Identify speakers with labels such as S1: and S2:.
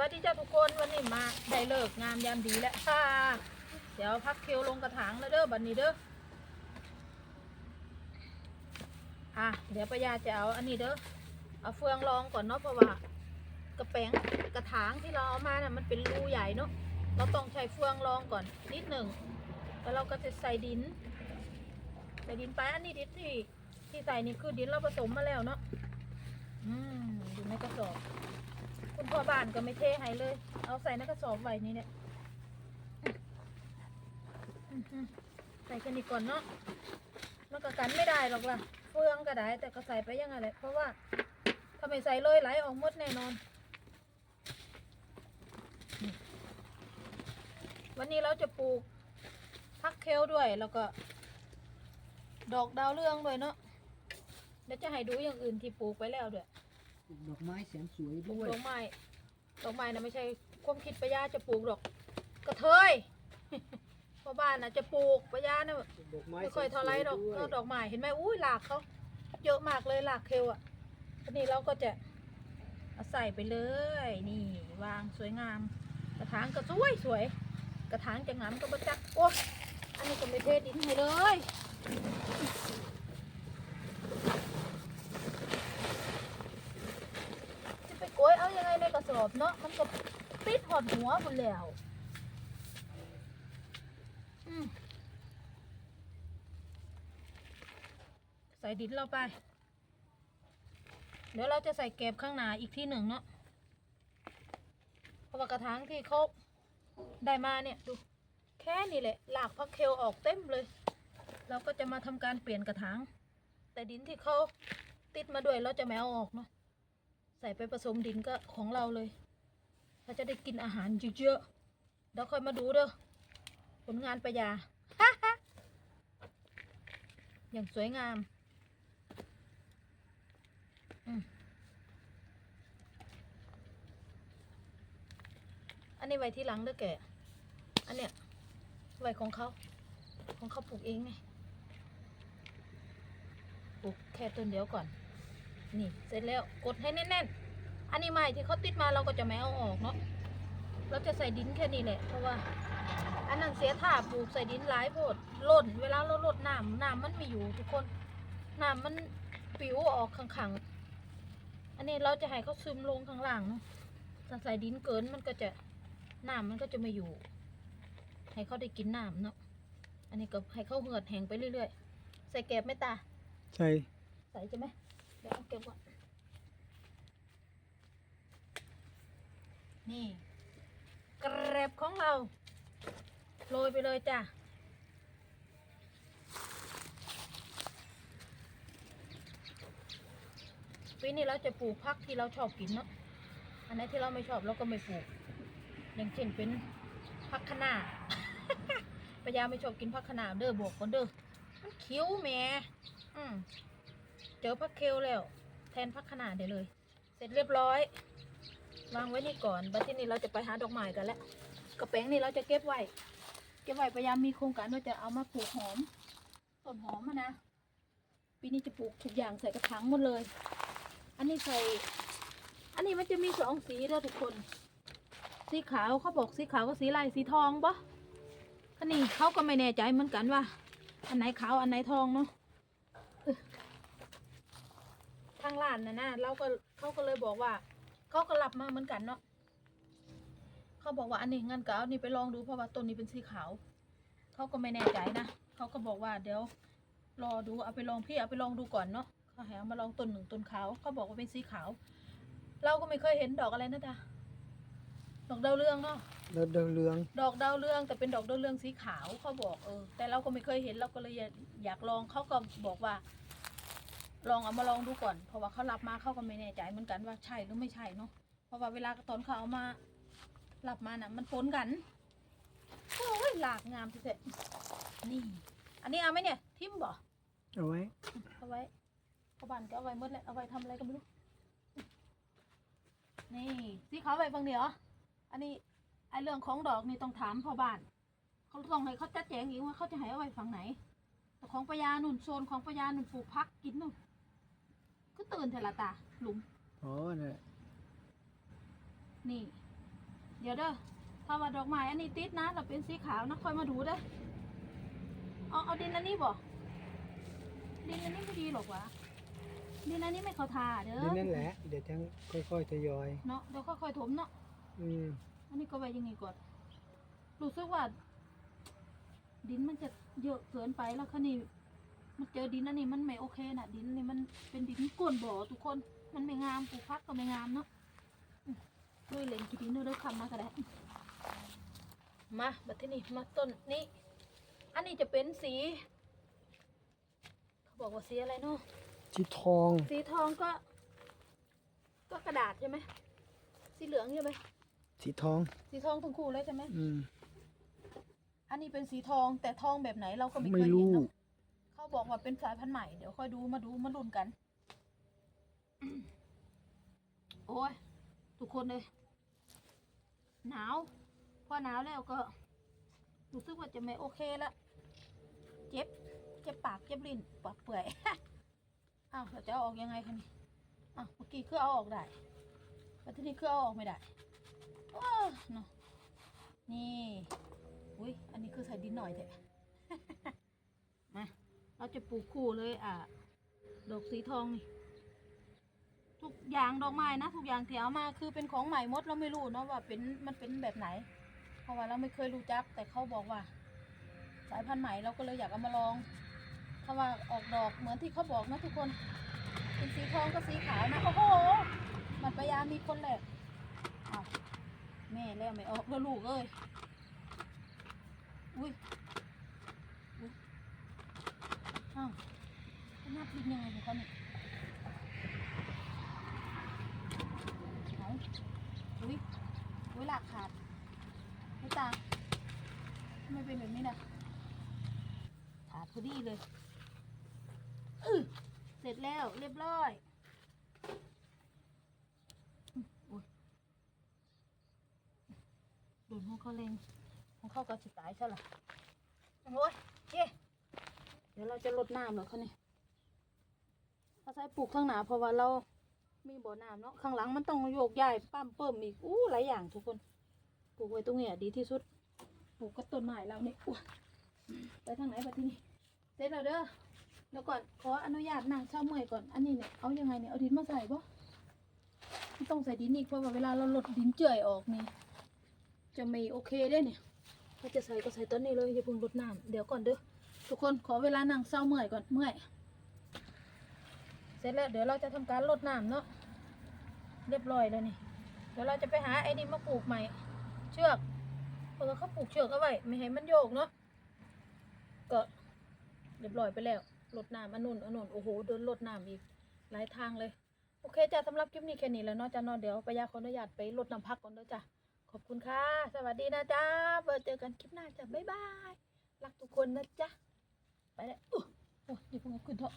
S1: วัสดีเจ้าทุกคนวันนี้มาได้เลิกงามยามดีแล้วค่ะ เดี๋ยวพักเคียวลงกระถางแล้วเด้อบัดนี้เด้ออะเดี๋ยวปายาจะเอาอันนี้เด้อเอาเฟืองรองก่อนเนาะเพราะว่ากระแปงกระถางที่เราเอามาเนี่ยมันเป็นรูใหญ่เนาะเราต้องใช้เฟืองรองก่อนนิดหนึ่งแล้วเราก็จะใส่ดินใส่ดินไปอันนี้ดินที่ที่ใส่นี่คือดินเราผสมมาแล้วเนาะอืมอยู่ในกระสอบ คุณพ่อบ้านก็ไม่เทให้เลย เอาใส่ในกระสอบไว้นี่เนี่ยใส่กันอีกก่อนเนาะ มันก็กันไม่ได้หรอกล่ะ เฟืองก็ได้แต่ก็ใส่ไปยังไงแหละเพราะว่าถ้าไม่ใส่เลยไหลออกหมดแน่นอน วันนี้เราจะปลูกพักเคลด้วยแล้วก็ ดอกดาวเรืองด้วยเนาะเดี๋ยวจะให้ดูอย่างอื่นที่ปลูกไปแล้วด้วย
S2: ดอกไม้แสนสวย
S1: ปลูก
S2: ด้วย
S1: ดอกไม้ดอกไม้นะไม่ใช่ความคิดปะยาจะปลูกดอกกระเทย เพราะบ้านน่ะจะปลูกปะยาเนี่ย
S2: ดอกไม้
S1: ไม่ค่อยเท่าไรดอกก็ดอกไม้เห็นไหมอุ้ยหลากเขาเยอะมากเลยหลากเคลอะทีนี้เราก็จะเอาใส่ไปเลย นี่ วางสวยงาม กระถางก็สวยสวยกระถางจะงามก็ประจักโอ้อันนี้ก็ไม่เทดินให้เลยจะไปโกย เอายังไงในกระสอบเนาะมันก็ปิดหอดหัวหมดแล้วใส่ดินเราไป เดี๋ยวเราจะใส่เก็บข้างหน้าอีกที่หนึ่งเนาะเพราะว่ากระถางที่เขาได้มาเนี่ยดูแค่นี้แหละหลากพักเคลออกเต็มเลย เราก็จะมาทำการเปลี่ยนกระถาง แต่ดินที่เขาติดมาด้วยเราจะไม่เอาออกเนาะ ใส่ไปผสมดินก็ของเราเลยเราจะได้กินอาหารเยอะๆเดี๋ยวค่อยมาดูเด้อผลงานปยาอย่างสวยงามอืมอันนี้ไว้ที่หลังเด้อแกอันเนี้ยไว้ของเขาของเขาปลูกเองไงปลูกแค่ต้นเดียวก่อน นี่เสร็จแล้วกดให้แน่นๆ อันนี้ใหม่ที่เขาติดมาเราก็จะไม่เอาออกเนาะ เราจะใส่ดินแค่นี้แหละ เพราะว่า อันนั้นเสียท่าปลูกใส่ดินหลายโพดหล่น เวลาเราลดน้ำน้ำมันไม่อยู่ทุกคน น้ำมันปิวออกข้างๆ อันนี้เราจะให้เขาซึมลงข้างล่างเนาะถ้าใส่ดินเกินมันก็จะน้ำมันก็จะไม่อยู่ ให้เขาได้กินน้ำเนาะ อันนี้ก็ให้เขาเหือดแห้งไปเรื่อยๆ ใส่แกบไหม่ตา
S2: ใช่
S1: ใส่ใช่ไหมเดี๋ยวเก็บก่อนนี่กระบของเราโรยไปเลยจ้ะปีนี้เราจะปลูกพักที่เราชอบกินเนาะอันไหนที่เราไม่ชอบเราก็ไม่ปลูก อย่างเช่นเป็นพักคะน้าปายาไม่ชอบกินพักคะน้าเด้อบอกก่อนเด้อมันคิ้วแม่อืม จอพักเคลแล้ว แทนพักขนาดเดี๋ยวเลย เสร็จเรียบร้อย วางไว้นี่ก่อนบัดที่นี้เราจะไปหาดอกไม้กันแล้วกระแป้งนี่เราจะเก็บไว้ เก็บไว้พยายามมีโครงการว่าจะเอามาปลูกหอมต้นหอมอะนะ ปีนี้จะปลูกทุกอย่างใส่กระถางหมดเลย อันนี้ใส่ อันนี้มันจะมีสองสีแล้วทุกคน สีขาวเขาบอกสีขาวกับสีลายสีทองปะอันนี้เขาก็ไม่แน่ใจเหมือนกันว่า อันไหนขาวอันไหนทองเนาะ ทางร้านนะนะเราก็เขาก็เลยบอกว่าเขาก็รับมาเหมือนกันเนาะเขาบอกว่าอันนี้งั้นก็เอานี่ไปลองดูเพราะว่าต้นนี้เป็นสีขาวเขาก็ไม่แน่ใจนะเขาก็บอกว่าเดี๋ยวรอดูเอาไปลองพี่เอาไปลองดูก่อนเนาะเขาให้เอามาลองต้นหนึ่งต้นขาวเขาบอกว่าเป็นสีขาว เราก็ไม่เคยเห็นดอกอะไรนะจ๊ะดอกดาวเรืองเนาะ
S2: แล้วดาวเรือง
S1: ดอกดาวเรืองแต่เป็นดอกดาวเรืองสีขาวเขาบอกเออแต่เราก็ไม่เคยเห็นเราก็เลยอยากอยากลองเขาก็บอกว่า ลองเอามาลองดูก่อน เพราะว่าเขารับมาเขาก็ไม่แน่ใจเหมือนกันว่าใช่หรือไม่ใช่เนาะ เพราะว่าเวลาตอนเขาเอามารับมาน่ะ มันปนกันโอ้ยหลากงามที่สุดนี่ อันนี้เอาไหมเนี่ย ทิมบ่
S2: เอาไว้
S1: เอาไว้กระบานก็เอาไว้หมดแหละเอาไว้ทำอะไรก็ไม่รู้ นี่สีขาวไว้ฟังเดียวอันนี้ไอเรื่องของดอกนี่ต้องถามพ่อบ้านเขาต้องให้เขาจัดแจงอีกว่าเขาจะให้เอาไว้ฝั่งไหนแต่ของปะยานุ่นโซนของปะยานุ่นปลูกพักกินนุ่นก็ ตื่นเทละตาหลุม
S2: อ๋อนั่นแหละ
S1: นี่ดี๋ยวเด้อถ้าว่าดอกไม้อันนี้ติดนะเราเป็นสีขาวนะค่อยมาดูเด้อเอาเอาดินอันนี้บ่ดินอันนี้ไม่ดีหรอกวะดินอันนี้ไม่เขาทาเด้อ
S2: ดินนั่นแหละ เดี๋ยวทั้งค่อยๆทยอย
S1: เนาะเดี๋ยวค่อยๆถมเนาะ
S2: อืม
S1: อันนี้ก็ไว้อยังไงก่อนรู้สึกว่า ดินมันจะเยอะเกินไปแล้วคันนี้ มันเจอดินอันนี้มันไม่โอเคนะดินอันนี้มันเป็นดินก้นบ่อทุกคน มันไม่งามปลูกพักก็ไม่งามเนาะอืมด้วยเล่นกี่ดินด้วยคำมาก็ได้มาบัดที่นี่มาต้นนี้ อันนี้จะเป็นสี เขาบอกว่าสีอะไรเนาะ
S2: สีทอง
S1: สีทองก็ ก็กระดาษใช่ไหมสีเหลืองใช่ไหม
S2: สีทอง
S1: สีทองทั้งคู่เลยใช่ไหม
S2: อืม
S1: อันนี้เป็นสีทองแต่ทองแบบไหนเราก็ไม่เค
S2: ไม่
S1: ย
S2: รู้
S1: เห็นเนาะเขา บอกว่าเป็นสายพันธุ์ใหม่ เดี๋ยวค่อยดูมาดูมาลุ้นกัน โอ้ย ทุกคนเลย หนาว พอหนาวแล้วก็ รู้สึกว่าจะไม่โอเคละ เจ็บ เจ็บปาก เจ็บลิ้นปากเปื่อย อ้าวเราจะเอาออกยังไงคะนี่อ้าวเมื่อกี้คือเอาออกได้แต่ทีนี้คือเอาออกไม่ได้อ้ยเนาะนี่ อุ้ยอันนี้คือใส่ดินหน่อยเถอะ จะปลูกคู่เลย อะ ดอกสีทองนี่ ทุกอย่างดอกไม้นะทุกอย่างที่เอามาคือเป็นของใหม่หมดเราไม่รู้เนาะว่าเป็นมันเป็นแบบไหน เพราะว่าเราไม่เคยรู้จัก แต่เขาบอกว่า สายพันธุ์ใหม่เราก็เลยอยากเอามาลองถ้าะว่าออกดอกเหมือนที่เขาบอกนะทุกคน เป็นสีทองกับสีขาวนะโอ้โหมันพยามีคนแหลกอ้าวแม่แล้วไม่ออกแล้วลูกเอ้ยอุ้ยอ้าว จะนับดินยังไงของเขาเนี่ยเอาอุ้ยอุ้ยหลักขาดไม่ตาทำไมเป็นแบบนี้นะขาดพอดีเลยอือเสร็จแล้วเรียบร้อยอืมอุ้ยโดนหัวเขาแรงของเขาก็สิตายใช่หรอโอ้ยเจ๊เดี๋ยวเราจะลดน้ำเหรอคะเนี่ย ถ้าใช้ปลูกข้างหน้าเพราะว่าเรามีบ่อน้ำเนาะข้างหลังมันต้องโยกย้ายปั้มเปิ่มอีกอู้หลายอย่างทุกคนปลูกไว้ตรงเนี้ยดีที่สุดปลูกก็ต้นไม้เราเนี่ยไปทางไหนไปที่นี่เสร็จแล้วเด้อแล้วก่อนขออนุญาตนั่งเช่าเมื่อยก่อนอันนี้เนี่ยเอายังไงเนี่ยเอาดินมาใส่ปะไม่ต้องใส่ดินอีกเพราะว่าเวลาเราลดดินเจื่อยออกนี่จะไม่โอเคได้เนี่ยถ้าจะใส่ก็ใส่ตอนนี้เลยอย่าเพิ่งรดน้ำเดี๋ยวก่อนเด้อทุกคนขอเวลานั่งเศร้าเมื่อยก่อนเมื่อย ร็จแล้วเดี๋ยวเราจะทำการรดน้ำเนาะเรียบร้อยแล้วนี่เดี๋ยวเราจะไปหาไอ้นี่มาปลูกใหม่ เชือกเพราะว่าเขาปลูกเชือกเอาไว้ไม่ให้มันโยกเนาะก็เรียบร้อยไปแล้วรดน้ำอันนุ่นอันนุ่นโอ้โหเดินรดน้ำอีกหลายทางเลย โอเคจ้ะสำหรับคลิปนี้แค่นี้แล้วเนาะจ้ะเนาะเดี๋ยวปยาขออนุญาตไปรดน้ำพักก่อนเด้อจ้ะขอบคุณค่ะ สวัสดีนะจ๊ะเจอกันคลิปหน้าจ้ะบ๊ายบายรักทุกคนนะจ๊ะไปแล้วอุ๊ยโอ้ยอย่พิ่งเอาขึ้นเถอะ